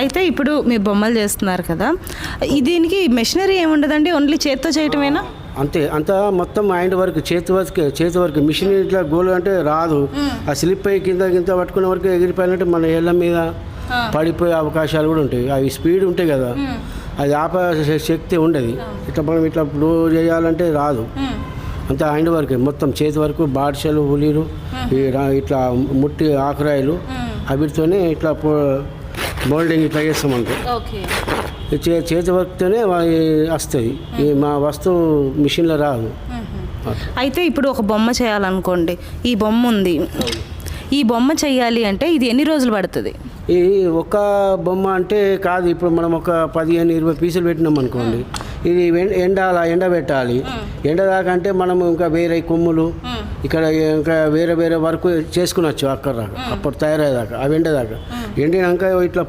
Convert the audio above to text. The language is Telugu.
అయితే ఇప్పుడు మీరు బొమ్మలు చేస్తున్నారు కదా దీనికి మెషినరీ ఏముండదండి? ఓన్లీ చేత్తో చేయటమేనా? అంతే. అంతా మొత్తం హ్యాండ్ వర్క్ చేతి వర్క్ చేతి వర్క్. మిషన్ ఇట్లా గోల్ అంటే రాదు. ఆ స్లిప్ అయ్యి కింద కింద పట్టుకునే వరకు ఎగిరిపోయినట్టు మన ఏళ్ళ మీద పడిపోయే అవకాశాలు కూడా ఉంటాయి. అవి స్పీడ్ ఉంటాయి కదా. అది ఆప శక్తి ఉండదు. ఇట్లా మనం ఇట్లా బ్లో చేయాలంటే రాదు. అంతా హ్యాండ్ వర్క్. మొత్తం చేతి వరకు బాడ్షలు ఉలీలు ఇట్లా ముట్టి ఆకురాయలు అవిటితోనే ఇట్లా మోల్డింగ్ ఇట్లా చేస్తాం అంతే. చే చేతి వర్క్తోనే వస్తుంది ఈ మా వస్తువు మిషన్లో రాదు. అయితే ఇప్పుడు ఒక బొమ్మ చేయాలనుకోండి. ఈ బొమ్మ ఉంది. ఈ బొమ్మ చేయాలి అంటే ఇది ఎన్ని రోజులు పడుతుంది? ఈ ఒక్క బొమ్మ అంటే కాదు. ఇప్పుడు మనం ఒక పదిహేను ఇరవై పీసులు పెట్టినాం అనుకోండి. ఇది ఎండాల ఎండ పెట్టాలి. ఎండ దాకా అంటే మనం ఇంకా వేరే కొమ్ములు ఇక్కడ ఇంకా వేరే వేరే వర్క్ చేసుకునొచ్చు అక్కడ అప్పుడు తయారయ్యేదాకా అవి ఎండదాకా ఎండినాక ఇట్లా